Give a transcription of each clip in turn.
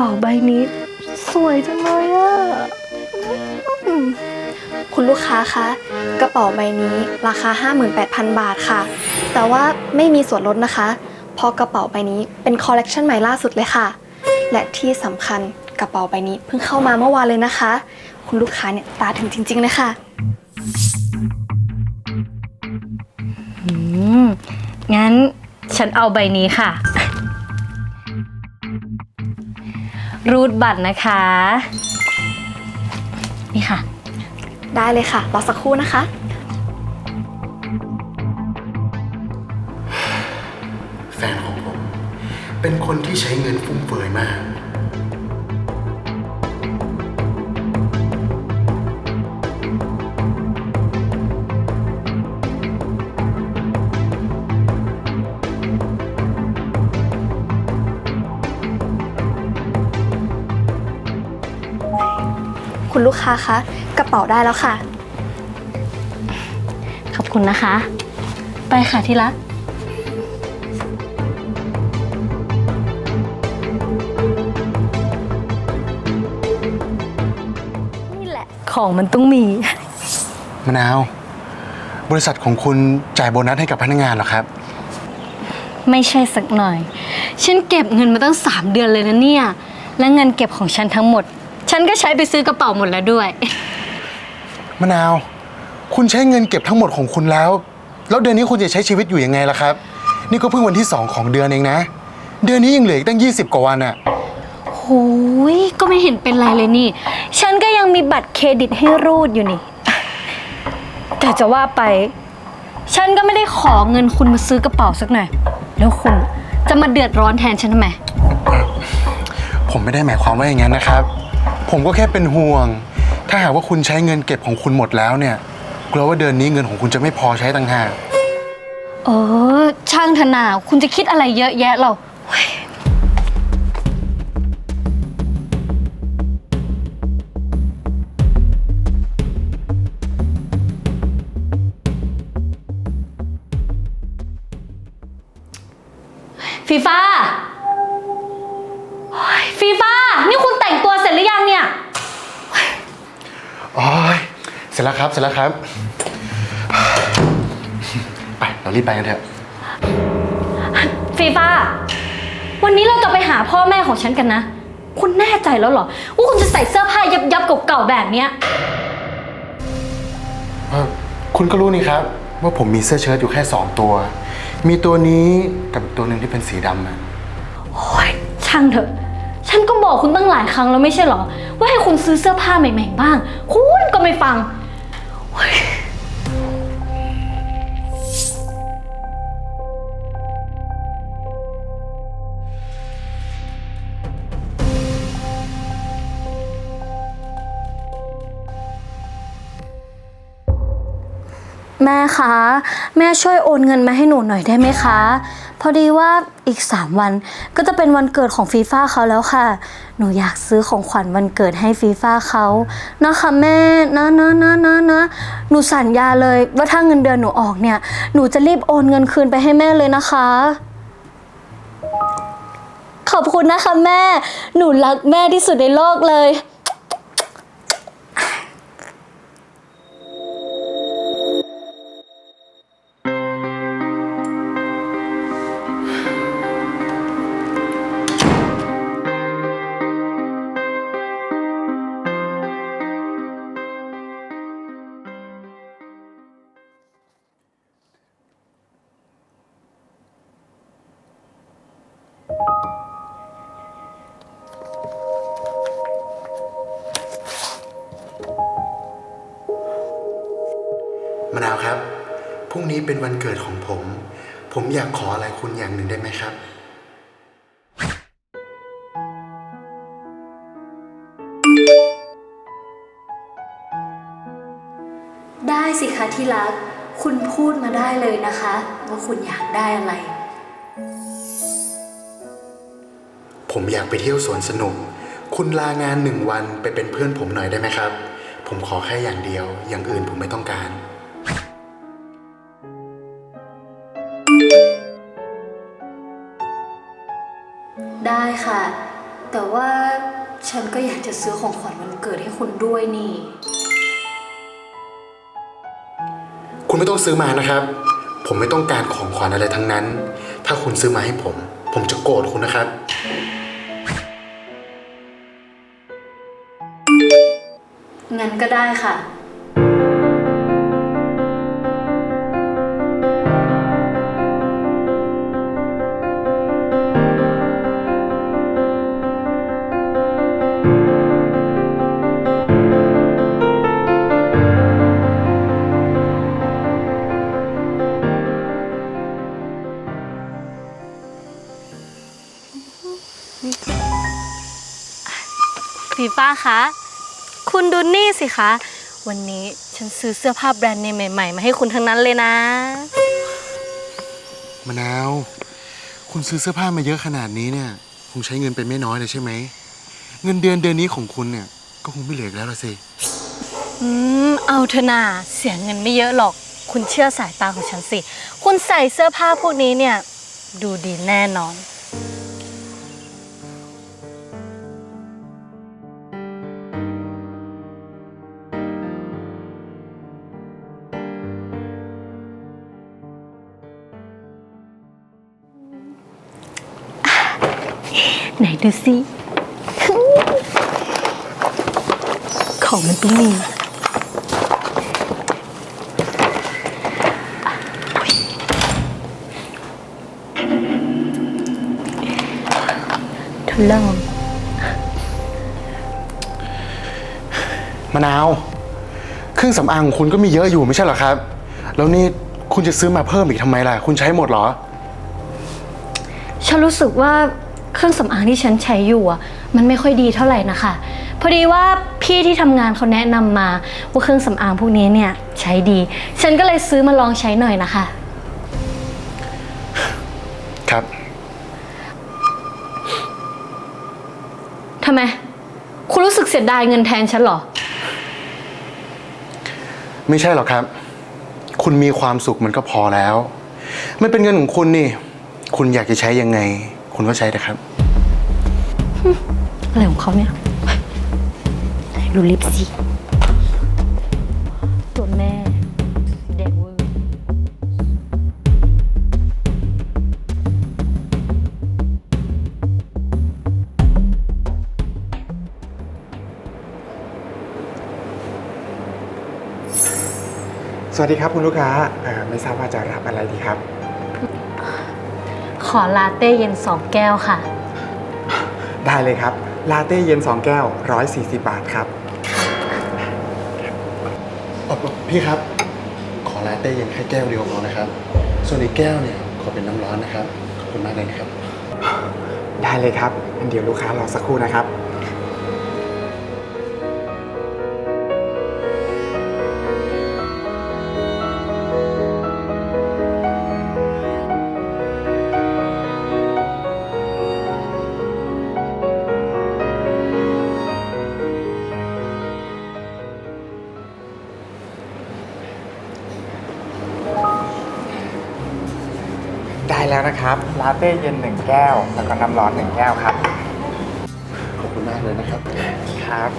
เป๋าใบนี้ สวยจังเลยอะคุณลูกค้าคะ กระเป๋าใบนี้ราคา 58,000 บาทค่ะ แต่ว่าไม่มีส่วนลดนะคะ เพราะกระเป๋าใบนี้เป็นคอลเลกชันใหม่ล่าสุดเลยค่ะ และที่สำคัญกระเป๋าใบนี้เพิ่งเข้ามาเมื่อวานเลยนะคะ คุณลูกค้าเนี่ยตาถึงจริงๆเลยค่ะ อืมงั้นฉันเอาใบนี้ค่ะ รูดบัตรนะคะ นี่ค่ะ ได้เลยค่ะ รอสักครู่นะคะ แฟนของผม เป็นคนที่ใช้เงินฟุ่มเฟือยมาก คุณลูกค้าคะ กระเป๋าได้แล้วค่ะ ขอบคุณนะคะ ไปค่ะที่รัก นี่แหละ ของมันต้องมี มะนาว บริษัทของคุณจ่ายโบนัสให้กับพนักงานเหรอครับ ไม่ใช่สักหน่อย ฉันเก็บเงินมาตั้ง 3 เดือนเลยนะเนี่ย และเงินเก็บของฉันทั้งหมด ฉันก็ใช้ไปซื้อกระเป๋าหมดแล้วด้วย มะนาว คุณใช้เงินเก็บทั้งหมดของคุณแล้ว แล้วเดือนนี้คุณจะใช้ชีวิตอยู่ยังไงล่ะครับ นี่ก็เพิ่งวันที่2ของเดือนเองนะ เดือนนี้ยังเหลืออีกตั้ง 20 กว่าวันอะโอ้ยก็ไม่เห็นเป็นไรเลยนี่ ฉันก็ยังมีบัตรเครดิตให้รูดอยู่นี่ แต่จะว่าไป ฉันก็ไม่ได้ขอเงินคุณมาซื้อกระเป๋าสักหน่อย แล้วคุณจะมาเดือดร้อนแทนฉันทำไม ผมไม่ได้หมายความว่าอย่างนั้นนะครับ ผมก็แค่เป็นห่วง ถ้าหากว่าคุณใช้เงินเก็บของคุณหมดแล้วเนี่ย กลัวว่าเดือนนี้เงินของคุณจะไม่พอใช้ต่างหาก เออ ช่างเถอะนา คุณจะคิดอะไรเยอะแยะเราเฮ้ยฟีฟ้าเฮ้ยฟีฟ้านี่คุณแต่งตัวเสร็จหรือยังเนี่ย โอ้ยเส ร็จแล้วครับเสร็จแล้วครับไปเรารีบไปกันเถอะฟีฟ้า วันนี้เราจะไปหาพ่อแม่ของฉันกันนะ คุณแน่ใจแล้วเหรอ ว่าคุณจะใส่เสื้อผ้ายับยับๆเก่าๆแบบเนี้ย เอ่อคุณก็รู้นี่ครับ ว่าผมมีเสื้อเชิ้ตอยู่แค่2ตัว มีตัวนี้กับอีกตัวหนึ่งที่เป็นสีดำอะโอ้ยช่างเถอะ ฉันก็บอกคุณตั้งหลายครั้งแล้วไม่ใช่เหรอ ว่าให้คุณซื้อเสื้อผ้าใหม่ ๆ บ้าง คุณก็ไม่ฟัง โแม่คะ แม่ช่วยโอนเงินมาให้หนูหน่อยได้ไหมคะ พอดีว่าอีก 3 วันก็จะเป็นวันเกิดของฟีฟ่าเขาแล้วค่ะ หนูอยากซื้อของขวัญวันเกิดให้ฟีฟ่าเขานะคะแม่นะนะนะนะนะหนูสัญญาเลยว่าถ้าเงินเดือนหนูออกเนี่ย หนูจะรีบโอนเงินคืนไปให้แม่เลยนะคะ ขอบคุณนะคะแม่ หนูรักแม่ที่สุดในโลกเลย มะนาวครับ พรุ่งนี้เป็นวันเกิดของผม ผมอยากขออะไรคุณอย่างหนึ่งได้ไหมครับ ได้สิคะที่รัก คุณพูดมาได้เลยนะคะ ว่าคุณอยากได้อะไร ผมอยากไปเที่ยวสวนสนุก คุณลางานหนึ่งวันไปเป็นเพื่อนผมหน่อยได้ไหมครับ ผมขอแค่อย่างเดียว อย่างอื่นผมไม่ต้องการ จะซื้อของขวัญวันเกิดให้คุณด้วยนี่ คุณไม่ต้องซื้อมานะครับ ผมไม่ต้องการของขวัญอะไรทั้งนั้น ถ้าคุณซื้อมาให้ผม ผมจะโกรธคุณนะครับ งั้นก็ได้ค่ะ คะคุณดูนี่สิคะ วันนี้ฉันซื้อเสื้อผ้าแบรนด์เนมใหม่ๆ มาให้คุณทั้งนั้นเลยนะ มะนาว คุณซื้อเสื้อผ้ามาเยอะขนาดนี้เนี่ยคงใช้เงินเป็นไม่น้อยเลยใช่ไหม เงินเดือนเดือนนี้ของคุณเนี่ย ก็คงไม่เหลืออีกแล้วละสิ อืม เอาเถอะนาเสียเงินไม่เยอะหรอก คุณเชื่อสายตาของฉันสิ คุณใส่เสื้อผ้าพวกนี้เนี่ย ดูดีแน่นอน ไหนดูสิ ของมันต้องมีทดลองมะนาว เครื่องสำอางของคุณก็มีเยอะอยู่ไม่ใช่เหรอครับ แล้วนี่คุณจะซื้อมาเพิ่มอีกทำไมล่ะ คุณใช้หมดเหรอ ฉันรู้สึกว่า เครื่องสำอางที่ฉันใช้อยู่อะมันไม่ค่อยดีเท่าไหร่นะคะ พอดีว่าพี่ที่ทำงานเขาแนะนำมาว่าเครื่องสำอางพวกนี้เนี่ยใช้ดี ฉันก็เลยซื้อมาลองใช้หน่อยนะคะ ครับ ทำไม คุณรู้สึกเสียดายเงินแทนฉันเหรอ ไม่ใช่หรอกครับ คุณมีความสุขมันก็พอแล้ว มันเป็นเงินของคุณนี่ คุณอยากจะใช้ยังไง คุณก็ใช้นะครับ อะไรของเขาเนี่ยไหนดูลิปสิตัวแม่แดงเวอร์สวัสดีครับคุณลูกค้าเอ่อไม่ทราบว่าจะรับอะไรดีครับ ขอลาเต้เย็นสองแก้วค่ะ ได้เลยครับ ลาเต้เย็น 2 แก้ว 140 บาทครับอ๋อพี่ครับ ขอลาเต้เย็นแค่แก้วเดียวพอนะครับ ส่วนอีกแก้วเนี่ยขอเป็นน้ำร้อนนะครับ ขอบคุณมากเลยนะครับ ได้เลยครับงั้นเดี๋ยวลูกค้ารอสักครู่นะครับ แล้วนะครับลาเต้เย็น1แก้ว แล้วก็น้ำร้อน1แก้วครับ ขอบคุณมากเลยนะครับ ครับ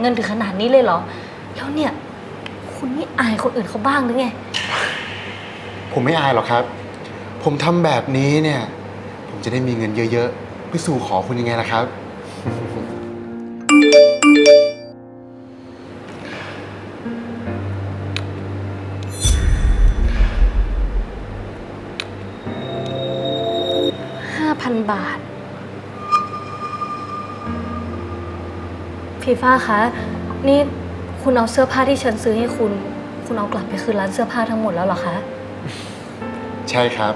เงินถึงขนาดนี้เลยเหรอ แล้วเนี่ย คุณไม่อายคนอื่นเขาบ้างหรือไง ผมไม่อายหรอกครับ ผมทำแบบนี้เนี่ย ผมจะได้มีเงินเยอะๆ ไปสู่ขอคุณยังไงล่ะครับ5,000บ ฟีฟ้าคะ นี่คุณเอาเสื้อผ้าที่ฉันซื้อให้คุณ คุณเอากลับไปคืนร้านเสื้อผ้าทั้งหมดแล้วเหรอคะ ใช่ครับ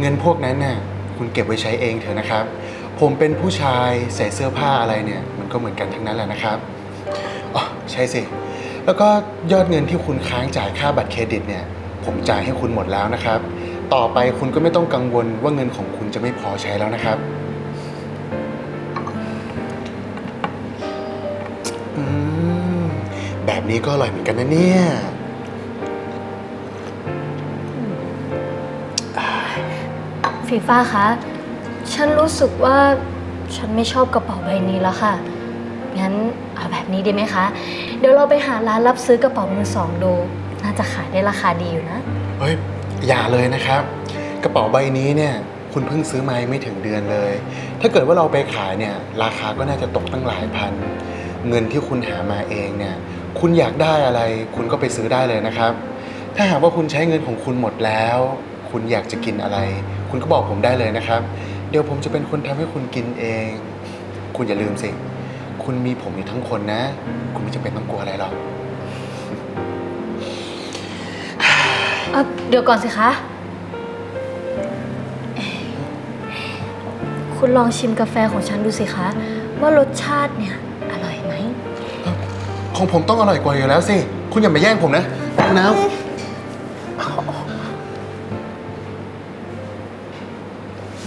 เงินพวกนั้นน่ะคุณเก็บไว้ใช้เองเถอะนะครับ ผมเป็นผู้ชายใส่เสื้อผ้าอะไรเนี่ย มันก็เหมือนกันทั้งนั้นแหละนะครับอ๋อใช่สิ แล้วก็ยอดเงินที่คุณค้างจ่ายค่าบัตรเครดิตเนี่ย ผมจ่ายให้คุณหมดแล้วนะครับ ต่อไปคุณก็ไม่ต้องกังวลว่าเงินของคุณจะไม่พอใช้แล้วนะครับ อืมแบบนี้ก็อร่อยเหมือนกันนะเนี่ยฟีฟ้าคะ ฉันรู้สึกว่าฉันไม่ชอบกระเป๋าใบนี้แล้วค่ะ งั้นเอาแบบนี้ดีไหมคะ เดี๋ยวเราไปหาร้านรับซื้อกระเป๋ามือสองดู น่าจะขายได้ราคาดีอยู่นะ เฮ้ยอย่าเลยนะครับ กระเป๋าใบนี้เนี่ย คุณเพิ่งซื้อมาไม่ถึงเดือนเลย ถ้าเกิดว่าเราไปขายเนี่ย ราคาก็น่าจะตกตั้งหลายพัน เงินที่คุณหามาเองเนี่ย คุณอยากได้อะไร คุณก็ไปซื้อได้เลยนะครับ ถ้าหากว่าคุณใช้เงินของคุณหมดแล้ว คุณอยากจะกินอะไร คุณก็บอกผมได้เลยนะครับ เดี๋ยวผมจะเป็นคนทำให้คุณกินเอง คุณอย่าลืมสิ คุณมีผมอยู่ทั้งคนนะ คุณไม่จำเป็นต้องกลัวอะไรหรอก เอ่อเดี๋ยวก่อนสิคะ คุณลองชิมกาแฟของฉันดูสิคะ ว่ารสชาติเนี่ย ของผมต้องอร่อยกว่าอยู่แล้วสิ คุณอย่ามาแย่งผมนะน้ำ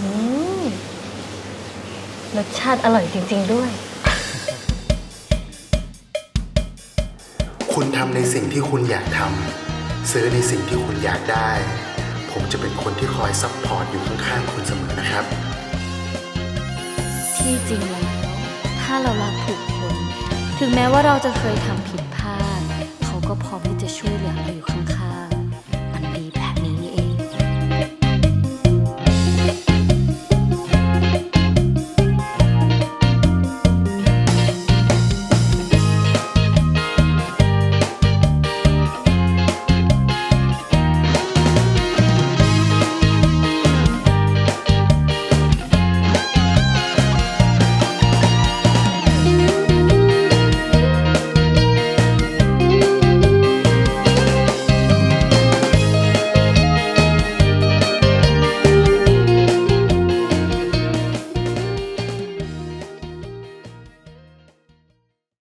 อืมรสชาติอร่อยจริง ๆ ด้วยคุณทำในสิ่งที่คุณอยากทำซื้อในสิ่งที่คุณอยากได้ ผมจะเป็นคนที่คอยซัพพอร์ตอยู่ข้างๆคุณเสมอนะครับ ที่จริงแล้ว ถ้าเรารักถูกคน ถึงแม้ว่าเราจะเคยทำผิดพลาด เขาก็พร้อมที่จะช่วยเหลือเราอยู่ข้างๆ